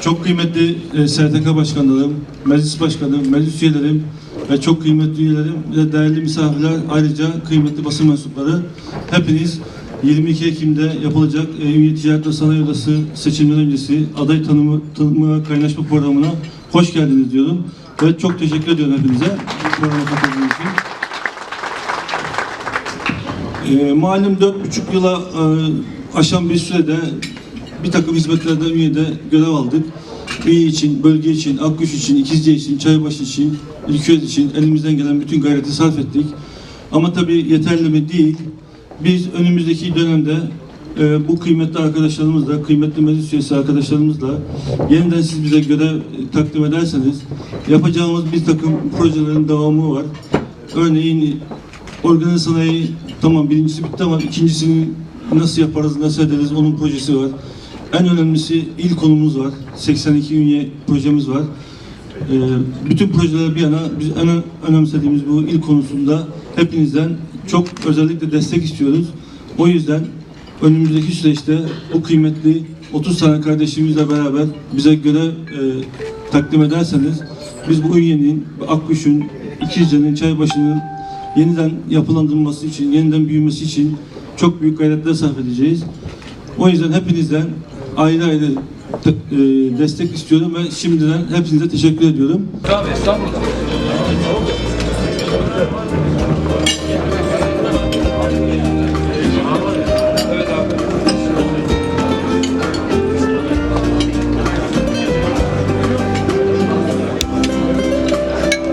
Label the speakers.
Speaker 1: Çok kıymetli e, STK başkanlarım, meclis başkanım, meclis üyelerim ve çok kıymetli üyelerim ve değerli misafirler ayrıca kıymetli basın mensupları hepiniz 22 Ekim'de yapılacak e, Ticaret ve Sanayi Odası seçimler öncesi aday tanımı, tanımı kaynaşma programına hoş geldiniz diyorum. Ve çok teşekkür ediyorum hepinize. E, malum dört buçuk yıla e, aşan bir sürede bir takım hizmetlerden üyede görev aldık. Üye için, bölge için, Akkuş için, İkizce için, Çaybaşı için, İlköz için elimizden gelen bütün gayreti sarf ettik. Ama tabii yeterli mi değil. Biz önümüzdeki dönemde e, bu kıymetli arkadaşlarımızla, kıymetli meclis üyesi arkadaşlarımızla yeniden siz bize görev e, takdim ederseniz yapacağımız bir takım projelerin devamı var. Örneğin organize sanayi tamam birincisi bitti ama ikincisini nasıl yaparız, nasıl ederiz onun projesi var. En önemlisi il konumuz var. 82 ünye projemiz var. Ee, bütün projeler bir yana biz en önemsediğimiz bu il konusunda hepinizden çok özellikle destek istiyoruz. O yüzden önümüzdeki süreçte bu kıymetli 30 tane kardeşimizle beraber bize görev e, takdim ederseniz biz bu ünyenin, Akkuş'un, İkizce'nin, Çaybaşı'nın yeniden yapılandırılması için, yeniden büyümesi için çok büyük gayretler sarf edeceğiz. O yüzden hepinizden ayrı ayrı e, destek istiyorum ve şimdiden hepinize teşekkür ediyorum.
Speaker 2: Tabii estağfurullah.